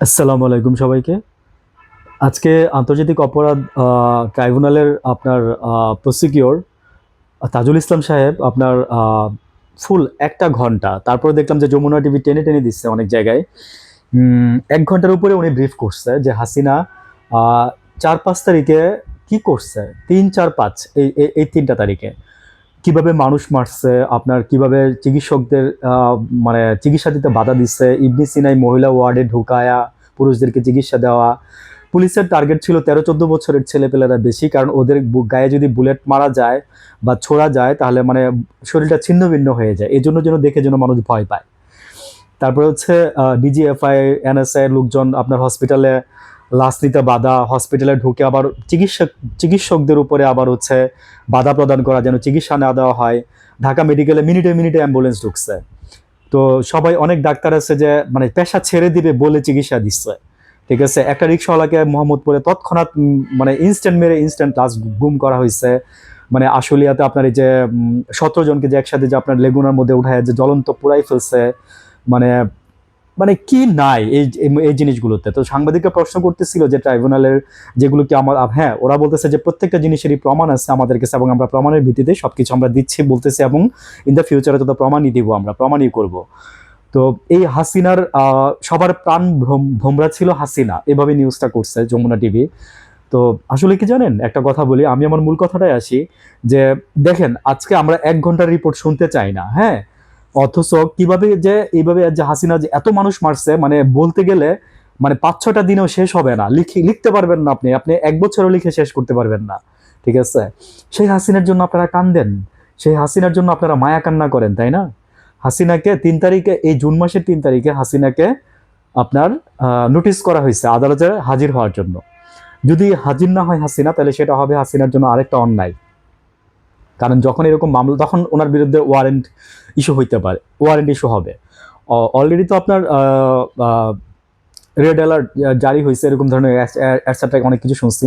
আসসালামু আলাইকুম সবাইকে। আজকে আন্তর্জাতিক অপরাধ ট্রাইব্যুনালের আপনার প্রসিকিওর তাজুল ইসলাম সাহেব আপনার ফুল একটা ঘণ্টা। তারপরে দেখলাম যে যমুনা টিভি টেনে টেনে দিচ্ছে অনেক জায়গায়। এক ঘণ্টার উপরে উনি ব্রিফ করছে যে হাসিনা চার পাঁচ তারিখে কি করছে? তিন চার পাঁচ, এই, এই- এই তিনটা তারিখে। কীভাবে মানুষ মারছে, আপনার কীভাবে চিকিৎসকদের মানে চিকিৎসা দিতে বাধা দিচ্ছে, ইবনি সিনাই মহিলা ওয়ার্ডে ঢুকায়া পুরুষদেরকে চিকিৎসা দেওয়া। পুলিশের টার্গেট ছিল তেরো চোদ্দ বছরের ছেলেপেলেরা বেশি, কারণ ওদের গায়ে যদি বুলেট মারা যায় বা ছোড়া যায়, তাহলে মানে শরীরটা ছিন্ন ভিন্ন হয়ে যায়। এই জন্য যেন দেখে যেন মানুষ ভয় পায়। তারপরে হচ্ছে ডিজিএফআই এনএসআই লোকজন আপনার হসপিটালে লাশ বাধা হসপিটালে ঢুকে আবার চিকিৎসক, চিকিৎসকদের উপরে আবার হচ্ছে বাধা প্রদান করা যেন চিকিৎসা না দেওয়া হয়। ঢাকা মেডিকেলে মিনিটে মিনিটে অ্যাম্বুলেন্স ঢুকছে। তো সবাই অনেক ডাক্তার আছে যে মানে পেশা ছেড়ে দিবে বলে চিকিৎসা দিচ্ছে। ঠিক আছে? একটা রিক্সাওয়ালাকে মোহাম্মদপুরে তৎক্ষণাৎ মানে ইনস্ট্যান্ট মেরে ইনস্ট্যান্ট লাশ গুম করা হয়েছে। মানে আশুলিয়াতে আপনার এই যে সতেরো জনকে যে একসাথে যে আপনার লেগুনার মধ্যে উঠায় যে জ্বলন্ত পুরাই ফেলছে মানে মানে কি নাই এই, এই- জিনিসগুলোতে? তো সাংবাদিকরা প্রশ্ন করতেছিল যে ট্রাইব্যুনালের যেগুলো কি আমার হ্যাঁ ওরা বলতেছে যে প্রত্যেকটা জিনিসেরই প্রমাণ আছে আমাদের কাছে এবং আমরা প্রমাণের ভিত্তিতে সব কিছু আমরা দিচ্ছি বলতেছি এবং ইন দ্য ফিউচারে তো প্রমাণই দিব, আমরা প্রমাণই করব। তো এই হাসিনার সবার প্রাণ ভোমরা ছিল হাসিনা। এভাবে নিউজটা করছে যমুনা টিভি তো আসলে কি জানেন? একটা কথা বলি, আমি আমার মূল কথাটাই আসি যে দেখেন, আজকে আমরা এক ঘণ্টার রিপোর্ট শুনতে চাই না হ্যাঁ? অথচ কীভাবে যে, এইভাবে যে হাসিনা যে এত মানুষ মারছে মানে বলতে গেলে মানে পাঁচ ছটা দিনেও শেষ হবে না। লিখে, লিখতে পারবেন না আপনি। আপনি এক বছরও লিখে শেষ করতে পারবেন না। ঠিক আছে? সেই হাসিনার জন্য আপনারা কান্দেন। সেই হাসিনার জন্য আপনারা মায়া কান্না করেন, তাই না? হাসিনাকে তিন তারিখে, এই জুন মাসের তিন তারিখে হাসিনাকে আপনার নোটিশ করা হয়েছে আদালতে হাজির হওয়ার জন্য। যদি হাজির না হয় হাসিনা, তাহলে সেটা হবে হাসিনার জন্য আরেকটা অন্যায়। কারণ যখন এরকম মামলা, তখন ওনার বিরুদ্ধে ওয়ারেন্ট ইস্যু হইতে পারে ওয়ারেন্ট ইস্যু হবে। অলরেডি তো আপনার রেড অ্যালার্ট জারি হয়েছে এরকম ধরনের অ্যাটসেট্রা অনেক কিছু শুনছি।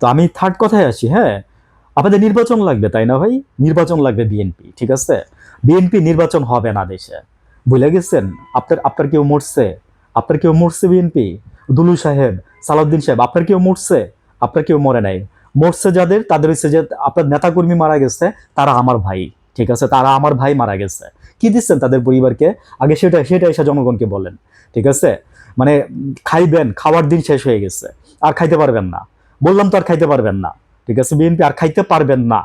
তো আমি থার্ড কথায় আসি হ্যাঁ আপনাদের নির্বাচন লাগবে, তাই না ভাই? নির্বাচন লাগবে বিএনপি ঠিক আছে? বিএনপি নির্বাচন হবে না দেশে। ভুলে গেছেন? আপনার আপনার কেউ মরছে? আপনার কেউ মরছে বিএনপি দুলু সাহেব, সালাউদ্দিন সাহেব, আপনার কেউ মরছে? আপনার কেউ মরে নাই। মরছে যাদের, তাদের হচ্ছে যে আপনার নেতাকর্মী মারা গেছে, তারা আমার ভাই, ঠিক আছে? তারা আমার ভাই মারা গেছে। কি দিচ্ছেন তাদের পরিবারকে? আগে সেটা সেটা এসে জনগণকে বলেন, ঠিক আছে? মানে খাইবেন, খাওয়ার দিন শেষ হয়ে গেছে, আর খাইতে পারবেন না। বললাম তো আর খাইতে পারবেন না, ঠিক আছে? বিএনপি আর খাইতে পারবেন না।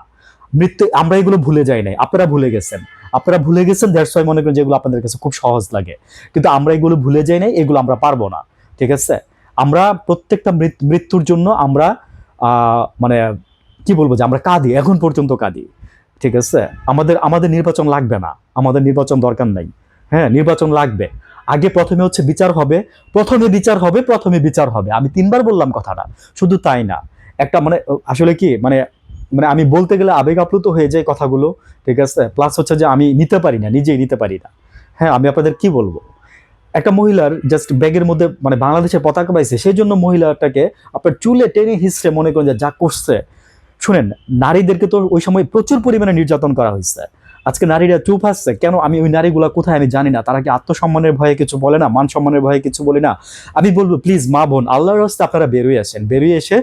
মৃত্যু, আমরা এগুলো ভুলে যাই নাই, আপনারা ভুলে গেছেন। আপনারা ভুলে গেছেন দ্যাটস ওয়াই মনে করেন যেগুলো আপনাদের কাছে খুব সহজ লাগে। কিন্তু আমরা এগুলো ভুলে যাই নাই, এগুলো আমরা পারব না, ঠিক আছে? আমরা প্রত্যেকটা মৃত্যুর জন্য আমরা মানে কি বলব যে আমরা কাঁদি, এখন পর্যন্ত কাঁদি, ঠিক আছে? আমাদের আমাদের নির্বাচন লাগবে না, আমাদের নির্বাচন দরকার নাই হ্যাঁ? নির্বাচন লাগবে। আগে প্রথমে হচ্ছে বিচার হবে, প্রথমে বিচার হবে, প্রথমে বিচার হবে। আমি তিনবার বললাম কথাটা, শুধু তাই না। একটা মানে আসলে কি মানে মানে আমি বলতে গেলে আবেগ আপ্লুত হয়ে যায় কথাগুলো, ঠিক আছে? প্লাস হচ্ছে যে আমি নিতে পারি না, নিজেই নিতে পারি না। হ্যাঁ আমি আপনাদের কি বলব? একটা মহিলার জাস্ট ব্যাগের মধ্যে মানে বাংলাদেশের পতাকা পাইছে সেই জন্য মহিলাটাকে আপনার চুলে টেনে হিসড়ে মনে করেন যে যা করছে। শুনেন, নারীদেরকে তো ওই সময় প্রচুর পরিমাণে নির্যাতন করা হয়েছে। আজকে নারীরা চুপ আসছে কেন আমি ওই নারীগুলা কোথায় আমি জানি না? তারা কি আত্মসম্মানের ভয়ে কিছু বলে না? মান সম্মানের ভয়ে কিছু বলে না? আমি বলব প্লিজ মা বোন, আল্লাহর রাস্তে আপনারা বেরিয়ে আসেন। বেরিয়ে এসে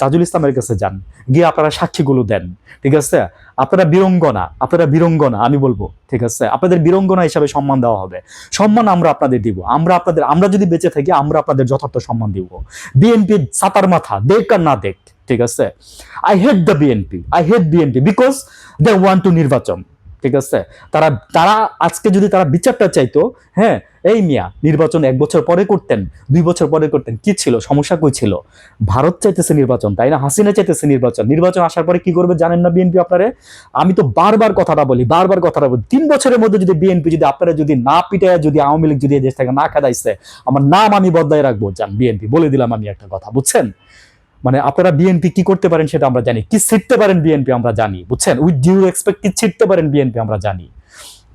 তাজুল ইসলামের কাছে যান। গিয়ে আপনারা সাক্ষীগুলো দেন। ঠিক আছে? আপনারা বীরঙ্গনা আপনারা বীরঙ্গনা, আমি বলব, ঠিক আছে? আপনাদের বীরঙ্গনা হিসাবে সম্মান দেওয়া হবে। সম্মান আমরা আপনাদের দিব। আমরা আপনাদের, আমরা যদি বেঁচে থাকি, আমরা আপনাদের যথার্থ সম্মান দিব। বিএনপি সাতার মাথা, দেখ আর না দেখ, ঠিক আছে? I hate the BNP I hate BNP because they want to নির্বাচন। ঠিক আছে? তারা তারা আজকে যদি তারা বিচারটা চাইতো হ্যাঁ এই মিয়া নির্বাচন এক বছর পরে করতেন, দুই বছর পরে করতেন, কি ছিল? সমস্যা কই ছিল? ভারত চাইতেছে নির্বাচন, তাই না? হাসিনা চাইতেছে নির্বাচন। নির্বাচন আসার পরে কি করবে জানেন না বিএনপি আপনারে? আমি তো বারবার কথাটা বলি, বারবার কথাটা বলি। তিন বছরের মধ্যে যদি বিএনপি যদি আপনারা যদি না পিটায় যদি আওয়ামী লীগ যদি এই দেশ থেকে না খেদাইছে আমার নাম আমি বদলাই রাখব। যান, বিএনপি, বলে দিলাম আমি একটা কথা, বুঝছেন? মানে আপনারা বিএনপি কি করতে পারেন সেটা আমরা জানি। কি ছিটতে পারেন বিএনপি আমরা জানি, বুঝছেন? উইথ ডিউ এক্সপেক্ট কি ছিটতে পারেন বিএনপি আমরা জানি।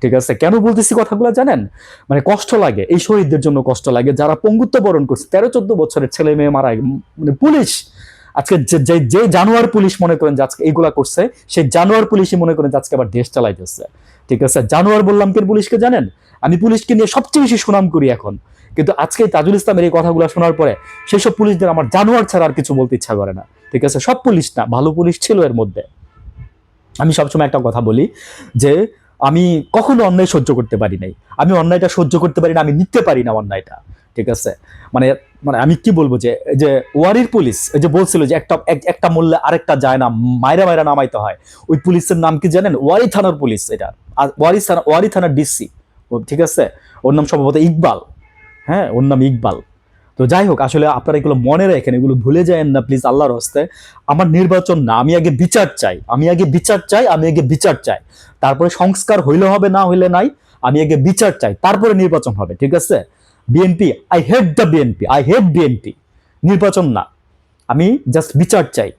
ঠিক আছে? কেন বলতেছি কথাগুলো জানেন? মানে কষ্ট লাগে, এই শহীদদের জন্য কষ্ট লাগে। যারা পঙ্গুত্ব বরণ করছে, তেরো চোদ্দ বছরের ছেলে মেয়ে মারা মানে পুলিশ, আজকে যে- যে জানোয়ার পুলিশ মনে করেন যে আজকে এইগুলা করছে, সেই জানোয়ার পুলিশই মনে করেন যে আজকে আবার দেশ চালাইতেছে। ঠিক আছে? জানোয়ার বললাম কেন পুলিশকে জানেন? আমি পুলিশকে নিয়ে সবচেয়ে বেশি সুনাম করি এখন। কিন্তু আজকে তাজুল ইসলামের এই কথাগুলো শোনার পরে সেই সব পুলিশদের আমার জানোয়ার ছাড়া আর কিছু বলতে ইচ্ছা করে না। ঠিক আছে? সব পুলিশ না, ভালো পুলিশ ছিল এর মধ্যে। আমি সবসময় একটা কথা বলি যে আমি কখনো অন্যায় সহ্য করতে পারি নাই। আমি অন্যায়টা সহ্য করতে পারি না, আমি নিতে পারি না অন্যায়টা। ঠিক আছে? মানে মানে আমি কি বলব যে যে ওয়ারির পুলিশ যে বলছিল যে একটা, এক- একটা মূল্যে আরেকটা যায় না, মাইরা মাইরা নামাইতে হয়। ওই পুলিশের নাম কি জানেন? ওয়ারি থানার পুলিশ এটা। ওয়ারি থানা, ওয়ারি থানার ডিসি। ঠিক আছে? ওর নাম সম্ভবত ইকবাল। হ্যাঁ ওর নাম ইকবাল। তো যাই হোক, আসলে আপনারা এগুলো মনে রাখেন, এগুলো ভুলে যায়েন না প্লিজ আল্লাহর হস্তে। আমার নির্বাচন না, আমি আগে বিচার চাই। আমি আগে বিচার চাই, আমি আগে বিচার চাই। তারপরে সংস্কার হইলে হবে, না হইলে নাই, আমি আগে বিচার চাই। তারপরে নির্বাচন হবে, ঠিক আছে? BNP I hate the BNP I hate BNP নির্বাচন না, আমি জাস্ট বিচার চাই।